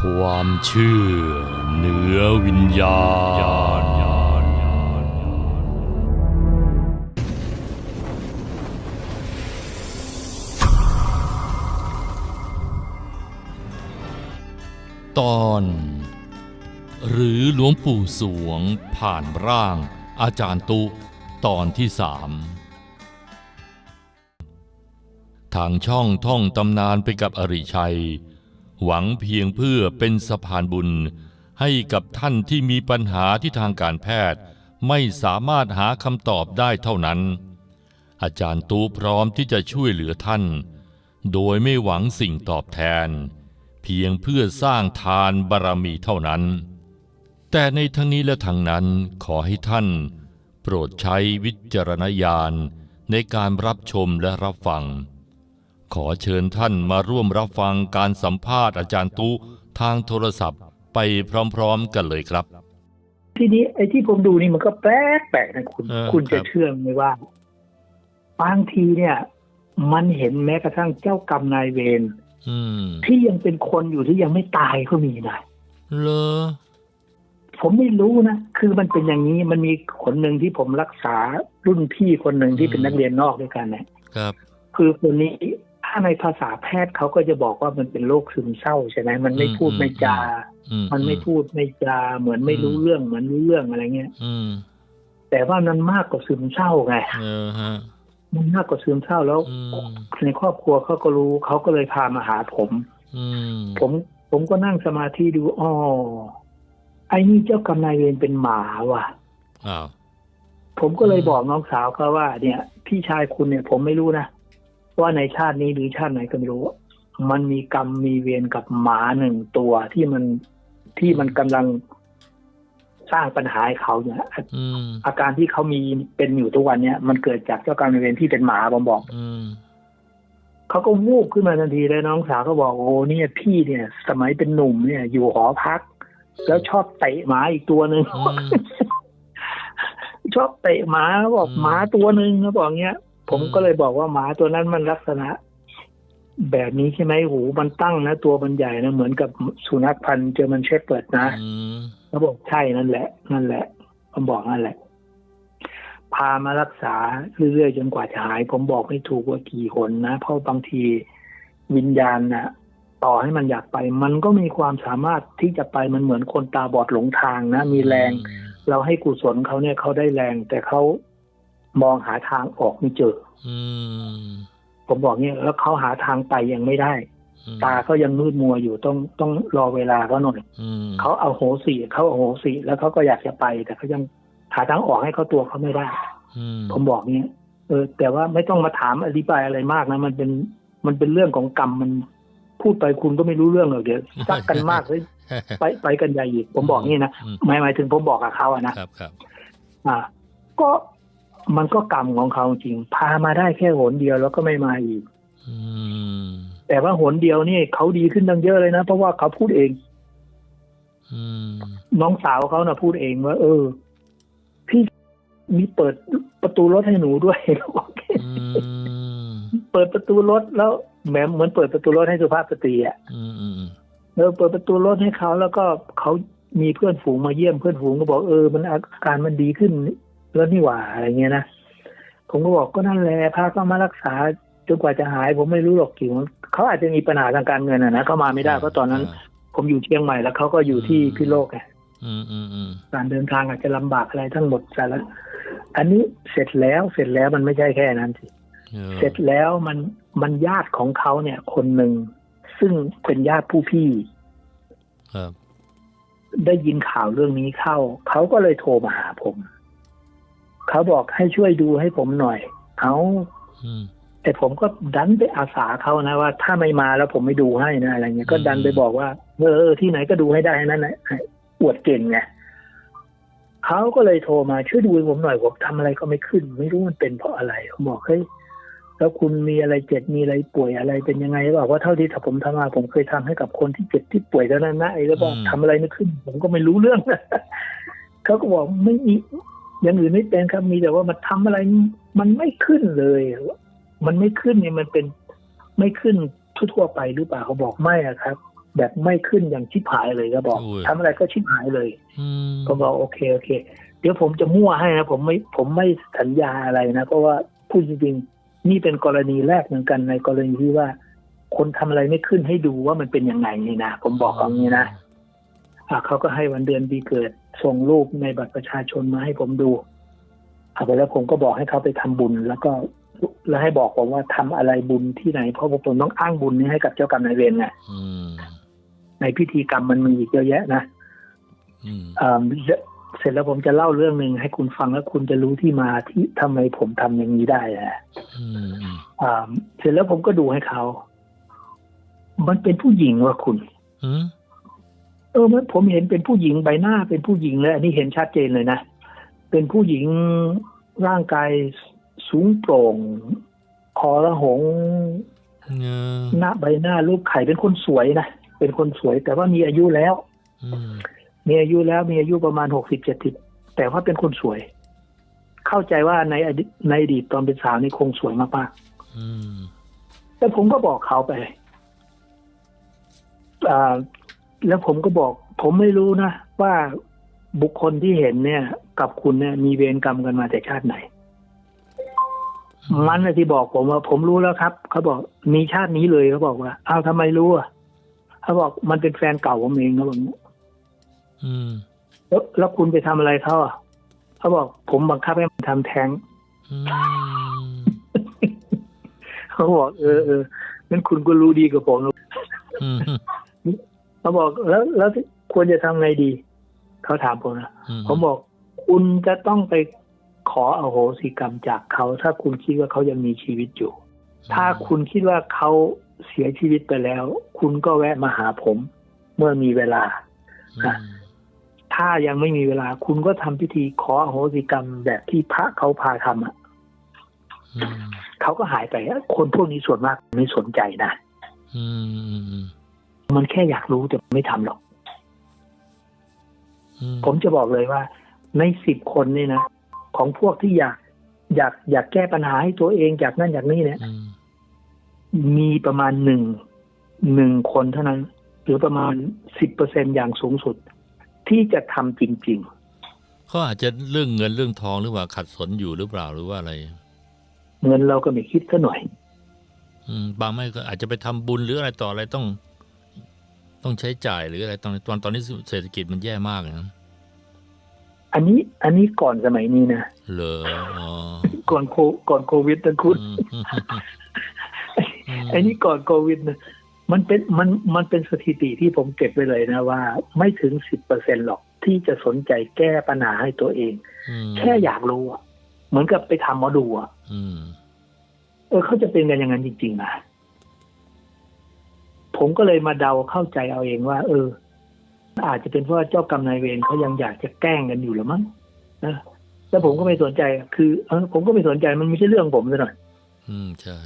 ความเชื่อเหนือวิญญาณ ตอน หรือหลวงปู่สวงผ่านร่าง อาจารย์ตุตอนที่สามทางช่องท่องตำนานไปกับอริชัย หวังเพียงเพื่อเป็นสะพานบุญ ให้กับท่านที่มีปัญหาที่ทางการแพทย์ ไม่สามารถหาคำตอบได้เท่านั้น อาจารย์ตูพร้อมที่จะช่วยเหลือท่าน โดยไม่หวังสิ่งตอบแทน เพียงเพื่อสร้างทานบารมีเท่านั้น แต่ในทั้งนี้และทั้งนั้นขอให้ท่าน โปรดใช้วิจารณญาณในการรับชมและรับฟัง ขอเชิญท่านมาร่วมรับฟังการสัมภาษณ์อาจารย์ตุทางโทรศัพท์ไปพร้อมๆกันเลยครับ ทีนี้ไอ้ที่ผมดูนี่มันก็แปลกแปลกนะคุณเออคุณครัจะบเชื่อไหมว่า บางทีเนี่ย มันเห็นแม้กระทั่งเจ้ากรรมนายเวรอืมที่ยังเป็นคนอยู่ที่ยังไม่ตายก็มีนะเลอผมไม่รู้นะ คือมันเป็นอย่างนี้มันมีคนหนึ่งที่ผมรักษารุ่นพี่คนหนึ่งที่เป็นนักเรียนนอกด้วยกันเนี่ยครับ คือคนนี้ ถ้าในภาษาแพทย์เขาก็จะบอกว่ามันเป็นโรคซึมเศร้าใช่ไหมมันไม่พูดไม่จาอืมันไม่พูดไม่จา เหมือนไม่รู้เรื่องเหมือนรู้เรื่องอะไรเงี้ยอืมแต่ว่ามันมากกว่าซึมเศร้าไงเออฮะมันมากกว่าซึมเศร้าแล้วอืมในครอบครัวเขาก็รู้เขาก็เลยพามาหาผมอืมผมผมก็นั่งสมาธิดูอ๋อไอ้นี่เจ้ากรรมนายเวรเป็นหมาว่ะอ้าวผมก็เลยบอกน้องสาวเขาว่า เนี่ย พี่ชายคุณเนี่ย ผมไม่รู้นะ ว่าในชาตินี้หรือชาติไหนก็ไม่รู้ มันมีกรรมมีเวรกับหมาหนึ่งตัวที่มันที่มันกำลังสร้างปัญหาให้เขาเนี่ยอืมอาการที่เขามีเป็นอยู่ทุกวันเนี่ยมันเกิดจากเจ้ากรรมนายเวรที่เป็นหมาผมบอกอืมเขาก็วูบขึ้นมาทันทีเลยน้องสาวก็บอกโอ้เนี่ยพี่เนี่ย สมัยเป็นหนุ่มเนี่ย อยู่หอพัก แล้วชอบเตะหมาอีกตัวหนึ่งอืมชอบเตะหมาเขาบอกอืมหมาตัวหนึ่งเขาบอกเงี้ย ผมอืมก็เลยบอกว่าหมาตัวนั้นมันลักษณะ แบบนี้ใช่ไหมหูมันตั้งนะ ตัวมันใหญ่นะเหมือนกับสุนัขพันธุ์เจอมันเชฟเปิดนะอืมเขาบอกใช่นั่นแหละ นั่นแหละผมบอกนั่นแหละ พามารักษาเรื่อยๆจนกว่าจะหาย ผมบอกไม่ถูกว่ากี่คนนะ เพราะบางทีวิญญาณนะต่อให้มันอยากไป มันก็มีความสามารถที่จะไปมันเหมือนคนตาบอดหลงทางนะ มีแรง เราให้กุศลเขาเนี่ยเขาได้แรง แต่เขา มองหาทางออกไม่เจอ อืมผมบอกเนี่ยแล้วเขาหาทางไปยังไม่ได้อืมตาเขายังมืดมัวอยู่ต้องต้องรอเวลาเขาหน่อยอืมเขาเอาโหสิเขาเอาโหสิแล้วเขาก็อยากจะไป แต่เขายังหาทางออกให้เขาตัวเขาไม่ได้อืมผมบอกเนี่ยเออ แต่ว่าไม่ต้องมาถามอธิบายอะไรมากนะมันเป็นมันเป็นเรื่องของกรรมมันพูดไปคุณก็ไม่รู้เรื่องหรอกเดี๋ยวซักกันมากเลยไปไปกันใหญ่อีกผมบอกนี่นะอืมหมายหมายถึงผมบอกกับเขาอะนะครับครับ อ่า ก็ มันก็กรรมของเขาจริง พามาได้แค่หนเดียวแล้วก็ไม่มาอีกอืมแต่ว่าหนเดียวนี่เขาดีขึ้นตั้งเยอะเลยนะ เพราะว่าเขาพูดเองอืมน้องสาวเขานะ่ะพูดเองว่า เออ พี่มีเปิดประตูรถให้หนูด้วยบอกอืมเปิดประตูรถแล้วแหมเหมือนเปิดประตูรถให้สุภาพสตรีอะอืมอืมเออเปิดประตูรถให้เขาแล้วก็เขามีเพื่อนฝูงมาเยี่ยมเพื่อนฝูงก็บอกเออมันอาการมันดีขึ้น แล้วนี่หว่าอะไรเงี้ยนะผมก็บอกก็นั่นแหละพาเขามารักษาจนกว่าจะหาย ผมไม่รู้หรอกกี่วันเขาอาจจะมีปัญหาทางการเงินอะนะเขามาไม่ได้เพราะตอนนั้น ผมอยู่เชียงใหม่แล้วเขาก็อยู่ที่พิโลกไงอืมอืมอืมการเดินทางอาจจะลำบากอะไรทั้งหมดแต่ละอันนี้เสร็จแล้วเสร็จแล้วมันไม่ใช่แค่นั้นสิออเสร็จแล้วมันมันญาติของเขาเนี่ย คนหนึ่งซึ่งเป็นญาติผู้พี่ครับได้ยินข่าวเรื่องนี้เข้า เขาก็เลยโทรมาหาผม เขาบอกให้ช่วยดูให้ผมหน่อยเอาอืมแต่ผมก็ดันไปอาสาเขานะว่า ถ้าไม่มาแล้วผมไม่ดูให้นะอะไรเงี้ยก็ดันไปบอกว่าเออเออที่ไหนก็ดูให้ได้นั่นแหละอวดเก่งไงเขาก็เลยโทรมาช่วยดูให้ผมหน่อยผมทำอะไรก็ไม่ขึ้น ไม่รู้มันเป็นเพราะอะไรผมบอกเฮ้ยแล้วคุณมีอะไรเจ็บมีอะไรป่วยอะไรเป็นยังไงบอกว่าเท่าที่ผมทำมาผมเคยทำให้กับคนที่เจ็บที่ป่วยเท่านั้นนะไอ้แล้วบอกทำอะไรไม่ขึ้น ผมก็ไม่รู้เรื่องเขาก็บอกไม่มี อย่างอื่นไม่เป็นครับมีแต่ว่ามันทำอะไรมันไม่ขึ้นเลย มันไม่ขึ้นเนี่ยมันเป็นไม่ขึ้นทั่วๆไปหรือเปล่าเขาบอกไม่อะครับ แบบไม่ขึ้นอย่างชิบหายเลยก็บอกโอ้ยทำอะไรก็ชิบหายเลยอืมก็บอกโอเคโอเค เดี๋ยวผมจะมั่วให้นะผมไม่ผมไม่สัญญาอะไรนะเพราะว่าพูดจริงๆนี่เป็นกรณีแรกเหมือนกันในกรณีที่ว่า คนทำอะไรไม่ขึ้นให้ดูว่ามันเป็นยังไงนี่นะผมบอกอย่างนี้นะอะเขาก็ให้วันเดือนปีเกิด ส่งรูปในบัตรประชาชนมาให้ผมดูเอาไปแล้วผมก็บอกให้เขาไปทำบุญ แล้วก็แล้วให้บอกผมว่าทำอะไรบุญที่ไหน เพราะว่าผมต้องอ้างบุญนี้ให้กับเจ้ากรรมนายเวรไงอืมในพิธีกรรมมันมีอีกเยอะแยะนะอืมอ่าเสร็จแล้วผมจะเล่าเรื่องหนึ่งให้คุณฟังแล้วคุณจะรู้ที่มาที่ทำไมผมทำอย่างนี้ได้อะอืมอืมอ่าเสร็จแล้วผมก็ดูให้เขา มันเป็นผู้หญิงว่ะคุณอืม เออมันผมเห็นเป็นผู้หญิงใบหน้าเป็นผู้หญิงเลยอันนี้เห็นชัดเจนเลยนะ เป็นผู้หญิงร่างกายสูงโปร่ง คอระหงเงอหน้าใบหน้ารูปไข่เป็นคนสวยนะเป็นคนสวย แต่ว่ามีอายุแล้วอืมมีอายุแล้วมีอายุประมาณหกสิบเจ็ดสิบแต่ว่าเป็นคนสวย เข้าใจว่าในอดีตในอดีตตอนเป็นสาวนี่คงสวยมากอืมๆแต่ผมก็บอกเขาไปอ่า แล้วผมก็บอก ผมไม่รู้นะ ว่าบุคคลที่เห็นเนี่ย กับคุณเนี่ย มีเวรกรรมกันมาแต่ชาติไหน มันน่ะที่บอกผมว่า ผมรู้แล้วครับเขาบอกมีชาตินี้เลยเขาบอกว่าอ้าวทำไมรู้อะเขาบอกมันเป็นแฟนเก่าผมเองเขาบอกอืมแล้วแล้วคุณไปทำอะไรเขาอะเขาบอก ผมบังคับให้มันทำแท้งอืมเขาบอกเออเอองั้นคุณก็รู้ดีกับผมอืม เขาบอกแล้วแล้วควรจะทำไงดี เขาถามผมนะผมบอกคุณจะต้องไปขออโหสิกรรมจากเขา ถ้าคุณคิดว่าเขายังมีชีวิตอยู่ ถ้าคุณคิดว่าเขาเสียชีวิตไปแล้ว คุณก็แวะมาหาผม เมื่อมีเวลาอืมถ้ายังไม่มีเวลา คุณก็ทำพิธีขออโหสิกรรมแบบที่พระเขาพาทำอะอืมเขาก็หายไปคนพวกนี้ส่วนมากไม่สนใจนะอื มอืมมันแค่อยากรู้แต่ไม่ทำหรอกอืมผมจะบอกเลยว่า ในสิบคนนี่นะของพวกที่อยากอยากอยากแก้ปัญหาให้ตัวเองจากนั่นจากนี่เนี่ยอืมมีประมาณหนึ่งหนึ่งคนเท่านั้น หรือประมาณสิบเปอร์เซ็นอย่างสูงสุด ที่จะทำจริงเขาอาจจะเรื่องเงินเรื่องทองหรือว่าขัดสนอยู่หรือเปล่าหรือว่าอะไรๆเงินเราก็ไม่คิดซะหน่อยอืมบางไม่ก็อาจจะไปทำบุญหรืออะไรต่ออะไรต้อง ต้องใช้จ่ายหรืออะไรตอนตอนตอนนี้เศรษฐกิจมันแย่มากนะอันนี้อันนี้ก่อนสมัยนี้นะเหรออ๋อก่อนโคก่อนโควิดนะคุณอืมอืมอืมไอ้นี่ก่อนโควิดนะมันเป็นมันมันเป็นสถิติที่ผมเก็บไว้เลยนะว่า ไม่ถึงสิบเปอร์เซ็นหรอกที่จะสนใจแก้ปัญหาให้ตัวเองอืมแค่อยากรู้อะเหมือนกับไปทำหมอดูอะอืมเออเขาจะเป็นกันอย่างนั้นจริงๆนะ ผมก็เลยมาเดาเข้าใจเอาเองว่า เออ อาจจะเป็นเพราะว่าเจ้ากรรมนายเวรเขายังอยากจะแกล้งกันอยู่หรือมั้งนะแล้วผมก็ไม่สนใจ คือเออผมก็ไม่สนใจมันไม่ใช่เรื่องผมซะหน่อย อืมใช่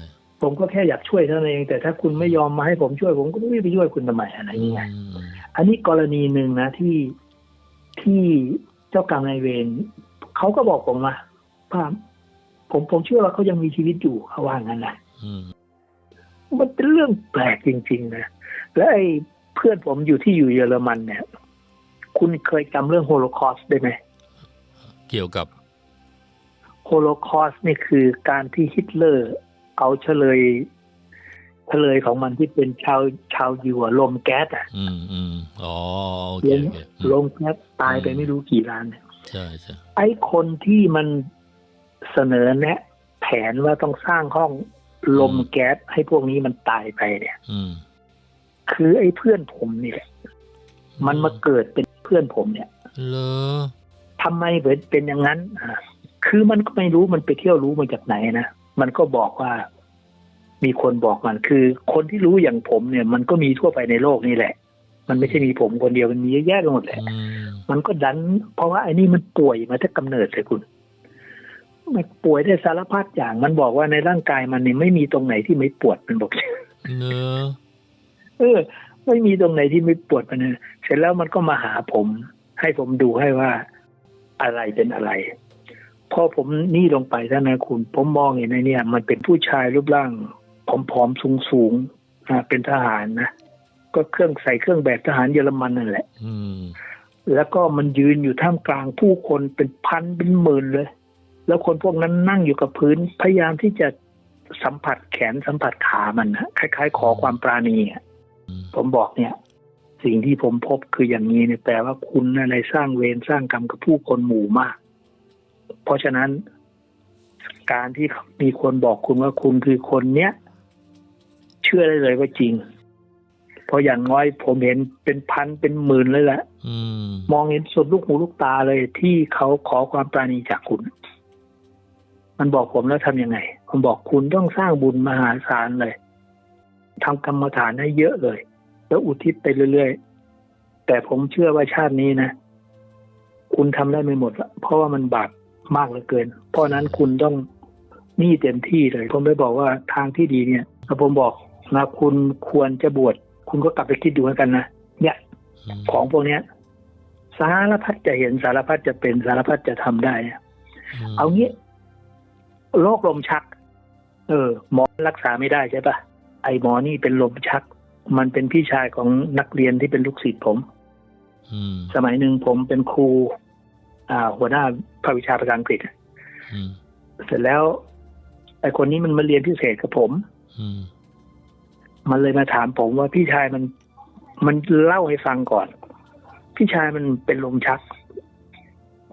ผมก็แค่อยากช่วยเท่านั้นเอง แต่ถ้าคุณไม่ยอมมาให้ผมช่วย ผมก็ไม่ไปช่วยคุณทำไมอะไรอย่างเงี้ยอืมอันนี้กรณีหนึ่งนะที่ที่เจ้ากรรมนายเวรเขาก็บอกผมว่าว่าผมผมเชื่อว่าเขายังมีชีวิตอยู่เขาว่างั้นนะอื มมันเป็นเรื่องแปลกจริง ๆ นะ และไอ้เพื่อนผมอยู่ที่อยู่เยอรมันเนี่ย คุณเคยจำเรื่องโฮโลคอสต์ได้ไหม เกี่ยวกับ โฮโลคอสต์นี่คือการที่ฮิตเลอร์เอาเฉลยเฉลยของมันที่เป็นชาวชาวยิวอะลมแก๊สอะอืมอืมอ๋อโอเคลมโอเคอืลมมแก๊สตายไปไม่รู้กี่ล้านเนี่ยใช่ใช่ไอ้คนที่มันเสนอแนะ แผนว่าต้องสร้างห้อง ลมแก๊สให้พวกนี้มันตายไปเนี่ยอืมคือไอ้เพื่อนผมนี่แหละ มันมาเกิดเป็นเพื่อนผมเนี่ยเลอทำไมเเป็นเป็นอย่างนั้นอ่าคือมันก็ไม่รู้มันไปเที่ยวรู้มาจากไหนนะมันก็บอกว่ามีคนบอกมันคือคนที่รู้อย่างผมเนี่ย มันก็มีทั่วไปในโลกนี่แหละ มันไม่ใช่มีผมคนเดียวมันมีเยอะแยะไปหมดแหละอืมมันก็ดัน เพราะว่าไอ้นี่มันป่วยมาตั้งกำเนิดเลยคุณ มันป่วยได้สารพัดอย่าง มันบอกว่าในร่างกายมันเนี่ยไม่มีตรงไหนที่ไม่ปวดมันบอกเนอะเออ ไม่มีตรงไหนที่ไม่ปวดมันนะเสร็จแล้วมันก็มาหาผม ให้ผมดูให้ว่าอะไรเป็นอะไรพอผมนี่ลงไปท่านนะคุณ ผมมองเห็นไอ้เนี่ยมันเป็นผู้ชายรูปร่างผอมๆสูงๆอ่าเป็นทหารนะก็เครื่องใส่เครื่องแบบทหารเยอรมันนั่นแหละ อืมแล้วก็มันยืนอยู่ท่ามกลางผู้คนเป็นพันเป็นหมื่นเลย แล้วคนพวกนั้นนั่งอยู่กับพื้น พยายามที่จะสัมผัสแขนสัมผัสขามันนะคล้าย ๆ ขอความปราณีอะอืมผมบอกเนี่ย สิ่งที่ผมพบคืออย่างนี้เนี่ยแปลว่าคุณอะไรสร้างเวรสร้างกรรมกับผู้คนหมู่มาก เพราะฉะนั้น การที่มีคนบอกคุณว่าคุณคือคนเนี้ยเชื่อได้เลยว่าจริงเพราะอย่างน้อยผมเห็นเป็นพันเป็นหมื่นเลยแหละอืมมองเห็นสุดลูกหูลูกตาเลยที่เขาขอความปราณีจากคุณ มันบอกผมแล้วทำยังไง ผมบอกคุณต้องสร้างบุญมหาศาลเลยทำกรรมฐานให้เยอะเลย แล้วอุทิศไปเรื่อยๆ แต่ผมเชื่อว่าชาตินี้นะ คุณทำได้ไม่หมดละเพราะว่ามันบาปมากเหลือเกิน เพราะฉะนั้นคุณต้องนี่เต็มที่เลย ผมไปบอกว่าทางที่ดีเนี่ยถ้าผมบอกนะคุณควรจะบวช คุณก็กลับไปคิดดูแล้วกันนะ เนี่ย ของพวกเนี้ย สารพัดจะเห็นสารพัดจะเป็นสารพัดจะทำได้อะเอางี้ โรคลมชัก เออ หมอรักษาไม่ได้ใช่ปะไอหมอนี่เป็นลมชัก มันเป็นพี่ชายของนักเรียนที่เป็นลูกศิษย์ผมอืมสมัยหนึ่งผมเป็นครู อ่า หัวหน้าภาควิชาภาษาอังกฤษอืมเสร็จแล้ว ไอคนนี้มันมาเรียนพิเศษกับผมอืมมันเลยมาถามผมว่าพี่ชายมัน มันเล่าให้ฟังก่อน พี่ชายมันเป็นลมชัก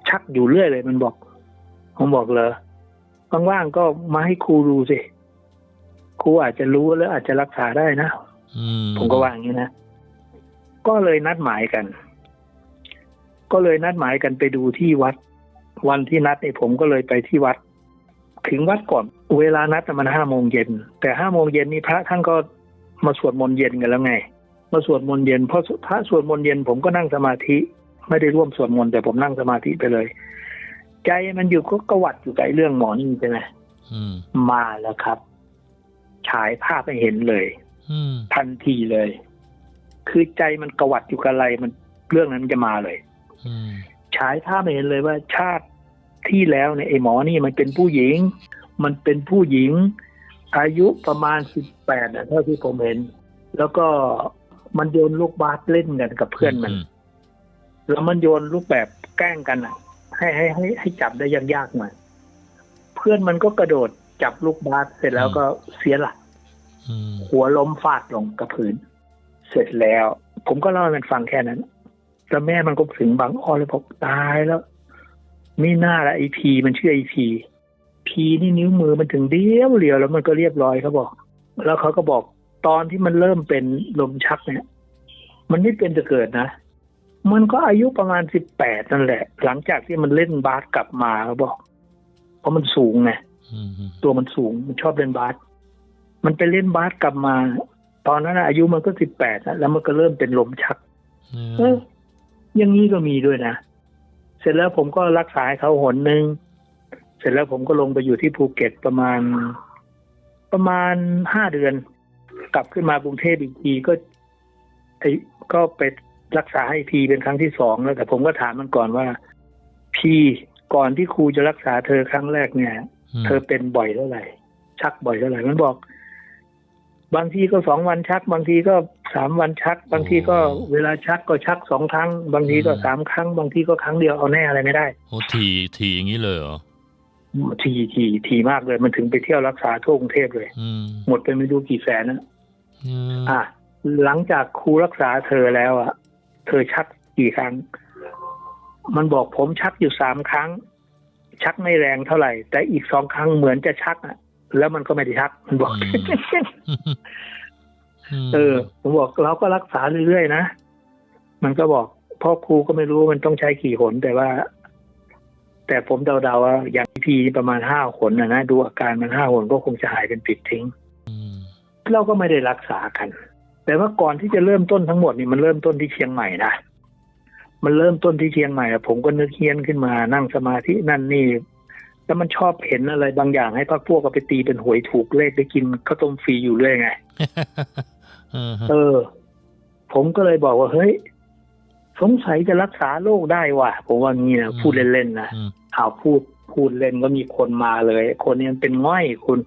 ชักอยู่เรื่อยเลย มันบอก ผมบอกเลย ว่างๆก็มาให้ครูดูสิครูอาจจะรู้แล้วอาจจะรักษาได้นะอืมผมก็ว่าอย่างนี้นะก็เลยนัดหมายกัน ก็เลยนัดหมายกันไปดูที่วัด วันที่นัดเนี่ยผมก็เลยไปที่วัด ถึงวัดก่อน เวลานัดน่ะมันห้าโมงเย็นแต่ห้าโมงเย็นนี่พระท่านก็มาสวดมนต์เย็นกันแล้วไง มาสวดมนต์เย็นพอพระสวดมนต์เย็นผมก็นั่งสมาธิ ไม่ได้ร่วมสวดมนต์แต่ผมนั่งสมาธิไปเลย ใจมันอยู่ก็กวัดอยู่กับไอ้เรื่องหมอนี่ใช่ไหมอืมมาแล้วครับ ฉายภาพให้เห็นเลยอืมทันทีเลย คือใจมันกวัดอยู่กับอะไรมันเรื่องนั้นจะมาเลยอืมฉายภาพให้เห็นเลยว่า ชาติที่แล้วเนี่ยไอ้หมอนี่มันเป็นผู้หญิง มันเป็นผู้หญิง อายุประมาณสิบแปดเท่าที่ผมเห็น แล้วก็มันโยนลูกบาสเล่นกันกับเพื่อนมัน แล้วมันโยนลูกแบบแกล้งกันอะ ให้ให้ให้ให้จับได้ยากๆหน่อยเพื่อนมันก็กระโดดจับลูกบาสเสร็จแล้วก็เสียหลักอืมหัวล้มฟาดลงกับพื้น เสร็จแล้ว ผมก็เล่าให้มันฟังแค่นั้นแล้วแม่มันก็ถึงบางอ้อเลยบอกตายแล้วไม่น่าละไอพีมันชื่อไอพีพีนี่นิ้วมือมันถึงเดียวเดียวแล้วมันก็เรียบร้อยเขาบอก แล้วเขาก็บอกตอนที่มันเริ่มเป็นลมชักเนี่ย มันไม่เป็นจะเกิดนะ มันก็อายุประมาณสิบแปดนั่นแหละ หลังจากที่มันเล่นบาสกลับมาเขาบอก เพราะมันสูงไงอืมตัวมันสูงมันชอบเล่นบาสมันไปเล่นบาสกลับมา ตอนนั้นน่ะอายุมันก็สิบแปดแล้วมันก็เริ่มเป็นลมชักเอออย่างนี้ก็มีด้วยนะเสร็จแล้วผมก็รักษาให้เขาหนหนึ่งเสร็จแล้วผมก็ลงไปอยู่ที่ภูเก็ตประมาณ ประมาณห้าเดือน กลับขึ้นมากรุงเทพอีกทีก็ไอ้ก็ไป รักษาให้พีเป็นครั้งที่สองแล้วแต่ผมก็ถามมันก่อนว่า พีก่อนที่ครูจะรักษาเธอครั้งแรกเนี่ย เธอเป็นบ่อยเท่าไหร่ ชักบ่อยเท่าไหร่มันบอก บางทีก็สองวันชัก บางทีก็สามวันชัก บางทีก็เวลาชักก็ชักสองครั้ง บางทีก็สามครั้ง บางทีก็ครั้งเดียวเอาแน่อะไรไม่ได้โอ้ทีทีอย่างนี้เลยเหรอทีทีทีมากเลย มันถึงไปเที่ยวรักษาทั่วกรุงเทพเลยอืมหมดไปไม่รู้กี่แสนนะอืมอะหลังจากครูรักษาเธอแล้วอะ เธอชักกี่ครั้ง มันบอกผมชักอยู่สามครั้ง ชักไม่แรงเท่าไหร่ แต่อีกสองครั้งเหมือนจะชักอะ แล้วมันก็ไม่ได้ชัก มันบอก เออ ผมบอกเราก็รักษาเรื่อยๆนะ มันก็บอกพ่อครูก็ไม่รู้ว่ามันต้องใช้กี่หนแต่ว่า แต่ผมเดาๆว่าอย่างพีประมาณห้าหนนะนะดูอาการมันห้าหนก็คงจะหายเป็นปิดทิ้งอืมเราก็ไม่ได้รักษากัน แต่ว่าก่อนที่จะเริ่มต้นทั้งหมดนี่มันเริ่มต้นที่เชียงใหม่นะมันเริ่มต้นที่เชียงใหม่อะผมก็นึกเฮียนขึ้นมานั่งสมาธินั่นนี่แล้วมันชอบเห็นอะไรบางอย่างให้พรรคพวกก็ไปตีเป็นหวยถูกเลขไปกินข้าวต้มฟรีอยู่เรื่อยไงเออเออ ผมก็เลยบอกว่าเฮ้ยสงสัยจะรักษาโรคได้ว่ะผมว่างี้นะพูดเล่นๆนะอืมเอาพูดพูดเล่นก็มีคนมาเลย คนนี้มันเป็นง่อยคุณ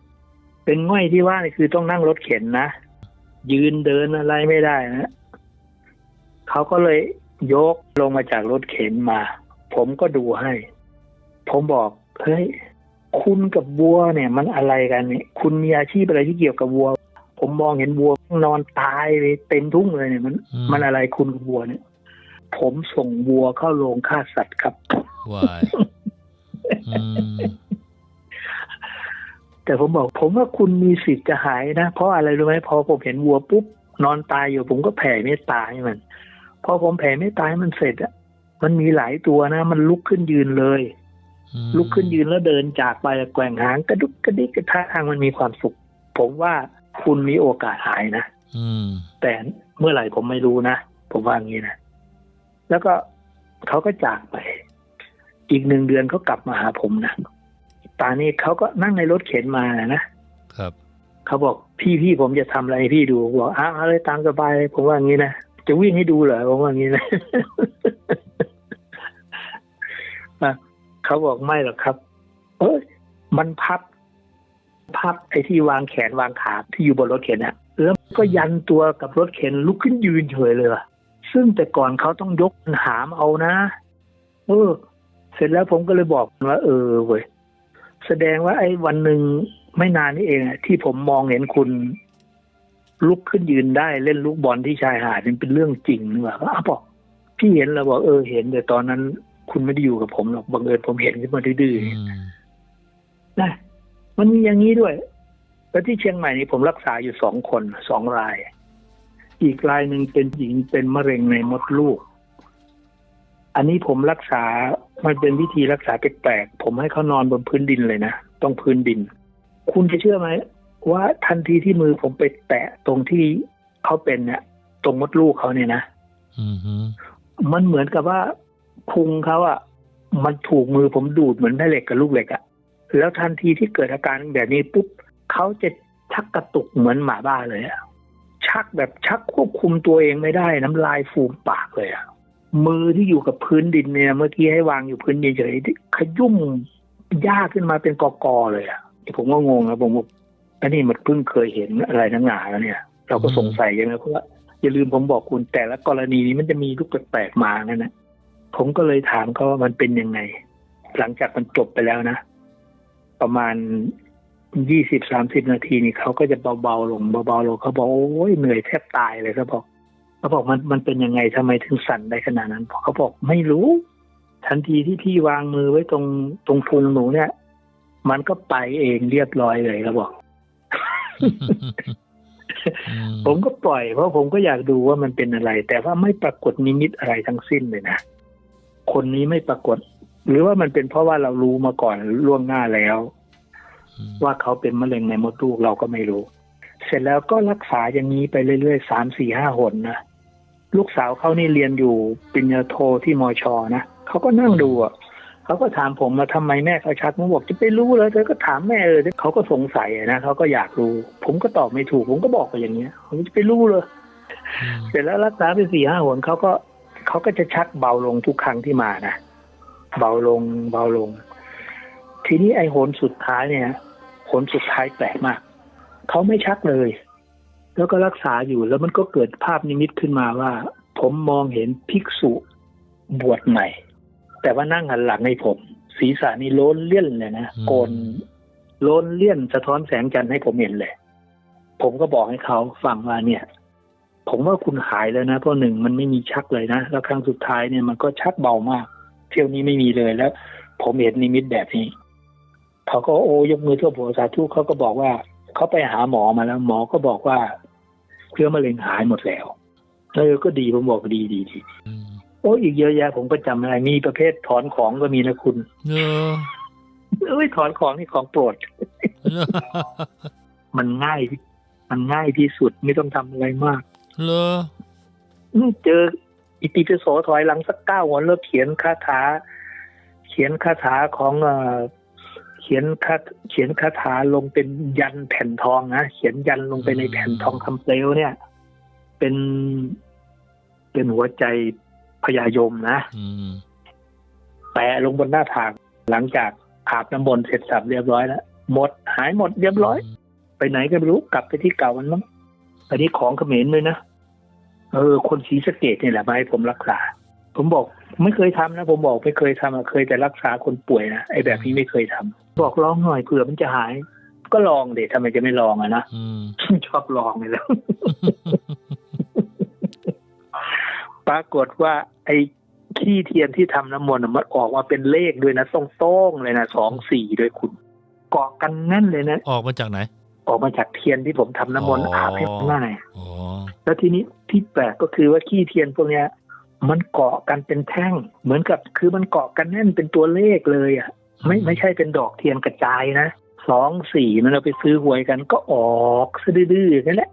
เป็นง่อยที่ว่านี่คือต้องนั่งรถเข็นนะ ยืนเดินอะไรไม่ได้นะเขาก็เลยยกลงมาจากรถเข็นมา ผมก็ดูให้ ผมบอกเฮ้ยคุณกับวัวเนี่ย มันอะไรกันเนี่ย คุณมีอาชีพอะไรที่เกี่ยวกับวัว ผมมองเห็นวัวนอนตายไปเต็มทุ่งเลยเนี่ยมันอืมมันอะไรคุณกับวัวเนี่ย ผมส่งวัวเข้าโรงฆ่าสัตว์ครับวายอืม แต่ผมบอกผมว่าคุณมีสิทธิ์จะหายนะ เพราะอะไรรู้ไหมพอผมเห็นวัวปุ๊บนอนตายอยู่ผมก็แผ่เมตตาให้มัน พอผมแผ่เมตตาให้มันเสร็จอะมันมีหลายตัวนะ มันลุกขึ้นยืนเลยอืมลุกขึ้นยืนแล้วเดินจากไปแกว่งหางกระดุกกระดิกกระท่าทางมันมีความสุข ผมว่าคุณมีโอกาสหายนะอืมแต่เมื่อไหร่ผมไม่รู้นะผมว่างี้นะแล้วก็เขาก็จากไป อีกหนึ่งเดือนเขากลับมาหาผมนะ ตอนนี้เขาก็นั่งในรถเข็นมานะครับเขาบอกพี่พี่ผมจะทำอะไรให้พี่ดูบอกอ้าวเอาเลยตามสบายเลยผมว่างี้นะจะวิ่งให้ดูเหรอผมว่างี้นะอะเขาบอกไม่หรอกครับ เอ้ยมันพับพับไอ้ที่วางแขนวางขาที่อยู่บนรถเข็นอะแล้วก็ยันตัวกับรถเข็นลุกขึ้นยืนเฉยเลยว่ะซึ่งแต่ก่อนเขาต้องยกหามเอานะ เออ เสร็จแล้วผมก็เลยบอกว่า เออเว้ย แสดงว่าไอ้วันหนึ่งไม่นานนี่เองอะที่ผมมองเห็นคุณ ลุกขึ้นยืนได้เล่นลูกบอลที่ชายหาดนี่เป็นเรื่องจริงนี่หว่าอ้าวบอกพี่เห็นแล้วบอกเออเห็นแต่ตอนนั้น คุณไม่ได้อยู่กับผมหรอกบังเอิญผมเห็นขึ้นมาดื้ออืมๆนะมันมีอย่างนี้ด้วย แล้วที่เชียงใหม่นี่ผมรักษาอยู่สองคนสองราย อีกรายหนึ่งเป็นหญิงเป็นมะเร็งในมดลูก อันนี้ผมรักษา มันเป็นวิธีรักษาแปลกๆ ผมให้เขานอนบนพื้นดินเลยนะ ต้องพื้นดิน คุณจะเชื่อไหมว่าทันทีที่มือผมไปแตะตรงที่เขาเป็นเนี่ย ตรงมดลูกเขาเนี่ยนะอืมฮึมันเหมือนกับว่าพุงเขาอะมันถูกมือผมดูดเหมือนแม่เหล็กกับลูกเหล็กอะแล้วทันทีที่เกิดอาการแบบนี้ปุ๊บเขาจะชักกระตุกเหมือนหมาบ้าเลยอะชักแบบชักควบคุมตัวเองไม่ได้ น้ำลายฟูมปากเลยอะ มือที่อยู่กับพื้นดินเนี่ย เมื่อกี้ให้วางอยู่พื้นดินเฉยๆขยุ่มยากขึ้นมาเป็นกอกอเลยอะผมก็งงนะผมบอกอันนี้มันเพิ่งเคยเห็นอะไรทั้งหนาแล้วเนี่ย เราก็สงสัยใช่ไหมเพราะว่าอย่าลืมผมบอกคุณแต่ละกรณีนี้มันจะมีลูกแปลกๆมานั่นนะผมก็เลยถามเขาว่ามันเป็นยังไง หลังจากมันจบไปแล้วนะ ประมาณยี่สิบสามสิบนาทีนี่เขาก็จะเบาๆลงเบาๆลงเขาบอกโอ้ยเหนื่อยแทบตายเลยเขาบอก เขาบอกมันมันเป็นยังไงทำไมถึงสั่นได้ขนาดนั้นเขาบอกไม่รู้ ทันทีที่พี่วางมือไว้ตรงตรงพุงหนูเนี่ย มันก็ไปเองเรียบร้อยเลยเขาบอกอืมผมก็ปล่อยเพราะผมก็อยากดูว่ามันเป็นอะไร แต่ว่าไม่ปรากฏนิมิตอะไรทั้งสิ้นเลยนะคนนี้ไม่ปรากฏ หรือว่ามันเป็นเพราะว่าเรารู้มาก่อนล่วงหน้าแล้วอืมว่าเขาเป็นมะเร็งในมดลูกเราก็ไม่รู้ เสร็จแล้วก็รักษาอย่างนี้ไปเรื่อยๆสามสี่ห้าหนนะ ลูกสาวเขานี่เรียนอยู่ปริญญาโทที่มอชอนะเขาก็นั่งดูอะเขาก็ถามผมมาทำไมแม่เขาชักผมบอกจะไปรู้เลยเธอก็ถามแม่เออเขาก็สงสัยอะนะเขาก็อยากรู้ ผมก็ตอบไม่ถูก ผมก็บอกไปอย่างเงี้ยผมจะไปรู้เลยอืมเสร็จแล้วรักษาไปสี่ห้าหนเขาก็เขาก็จะชักเบาลงทุกครั้งที่มานะเบาลงเบาลง ทีนี้ไอ้หนสุดท้ายเนี่ยหนสุดท้ายแปลกมากเขาไม่ชักเลย แล้วก็รักษาอยู่แล้วมันก็เกิดภาพนิมิตขึ้นมาว่า ผมมองเห็นภิกษุบวชใหม่ แต่ว่านั่งหันหลังให้ผม ศีรษะนี่โล้นเลี่ยนเลยนะโกนโล้นเลี่ยนสะท้อนแสงจันทร์ให้ผมเห็นเลย ผมก็บอกให้เขาฟังว่าเนี่ย ผมว่าคุณหายแล้วนะเพราะหนึ่งมันไม่มีชักเลยนะแล้วครั้งสุดท้ายเนี่ยมันก็ชักเบามาก เที่ยวนี้ไม่มีเลยแล้ว ผมเห็นนิมิตแบบนี้เขาก็โอยกมือทั่วหัวสาธุเขาก็บอกว่าเขาไปหาหมอมาแล้ว หมอก็บอกว่า เชื้อมะเร็งหายหมดแล้วเออก็ดีผมบอกดีดีดีอืมโอ้อีกเยอะแยะผมก็จำอะไรมีประเภทถอนของก็มีนะคุณเนอะเอ้ยถอนของนี่ของโปรดเนอะมันง่าย มันง่ายที่สุดไม่ต้องทำอะไรมากเหรออืมเจออิติปิโสถอยหลังสักเก้าวันแล้วเขียนคาถา เขียนคาถาของ เอ่อเขียนคาเขียนคาถาลงเป็นยันแผ่นทองนะเขียนยันลงไปในแผ่นทองคำเปลวเนี่ย เป็นเป็นหัวใจพญายมนะอืมแปะลงบนหน้าผากหลังจากอาบน้ำมนต์เสร็จสับเรียบร้อยแล้วหมดหายหมดเรียบร้อย ไปไหนก็ไม่รู้กลับไปที่เก่ามันมั้งอันนี้ของเขมรเลยนะเออ คนศรีสะเกดนี่แหละมาให้ผมรักษา ผมบอก ไม่เคยทำนะผมบอกไม่เคยทำอะเคยแต่รักษาคนป่วยนะไอ้แบบนี้ไม่เคยทำบอกลองหน่อยเผื่อมันจะหาย ก็ลองเด็ทำไมจะไม่ลองอะนะอืมชอบลองเลยแล้วปรากฏว่าไอ้ขี้เทียนที่ทำน้ำมนต์อะมันออกมาเป็นเลขด้วยนะต้องโต้งๆเลยนะสองสี่ด้วยคุณเกาะกันแน่นเลยนะ ออกมาจากไหน ออกมาจากเทียนที่ผมทำน้ำมนต์อ๋อออาบให้ง่ายอ๋อแล้วทีนี้ที่แปลกก็คือว่าขี้เทียนพวกเนี้ย มันเกาะกันเป็นแท่ง เหมือนกับคือมันเกาะกันแน่นเป็นตัวเลขเลยอะ ไม่ไม่ใช่เป็นดอกเทียนกระจายนะสองสี่มันเราไปซื้อหวยกันก็ออกซะดื้อๆนั่นแหละ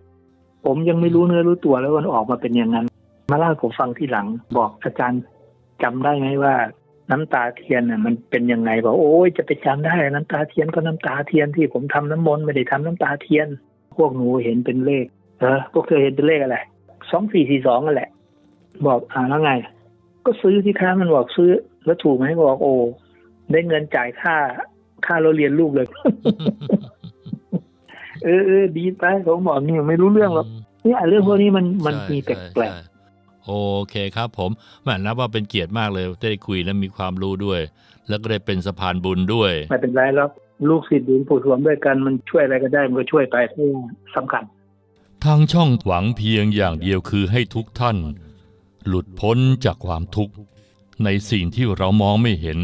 ผมยังไม่รู้เนื้อรู้ตัวแล้วมันออกมาเป็นอย่างนั้น มาเล่าให้ผมฟังที่หลังบอกอาจารย์จำได้ไหมว่าน้ำตาเทียนน่ะมันเป็นยังไงบอกโอ้ยจะไปจำได้น้ำตาเทียนก็น้ำตาเทียนที่ผมทำน้ำมนต์ไม่ได้ทำน้ำตาเทียน พวกหนูเห็นเป็นเลข เออพวกเธอเห็นเป็นเลขอะไรสองสี่สี่สองนั่นแหละ บอกอ่าแล้วไง ก็ซื้อที่ค้ามันบอกซื้อ แล้วถูกไหมบอกโอ้ได้เงินจ่ายค่า ค่าเราเรียนลูกเลย เออเออดีไปผมบอกนี่ไม่รู้เรื่องหรอกเนี่ยเรื่องพวกนี้มันมันใช่มีแปใช่ลกใช่โอเคครับผมแหมนับว่าเป็นเกียรติมากเลยได้คุยและมีความรู้ด้วย แล้วก็ได้เป็นสะพานบุญด้วยๆไม่เป็นไรแล้วลูกศิษย์หลวงปู่สวงด้วยกันมันช่วยอะไรก็ได้มันก็ช่วยไปเพราะว่าสำคัญ ทางช่องหวังเพียงอย่างเดียวคือให้ทุกท่าน หลุดพ้นจากความทุกข์ ในสิ่งที่เรามองไม่เห็น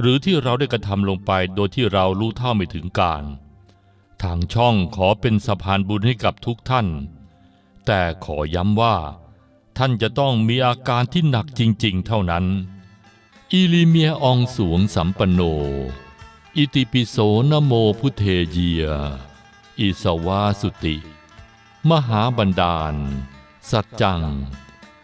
หรือที่เราได้กระทำลงไปโดยที่เรารู้เท่าไม่ถึงการ ทางช่องขอเป็นสะพานบุญให้กับทุกท่าน แต่ขอย้ำว่า ท่านจะต้องมีอาการที่หนักจริง ๆ เท่านั้น อิลิเมียองสวงสัมปโน อิติปิโสนโมพุทเทเยีย อิสวาสุติ มหาบันดาล สัจจัง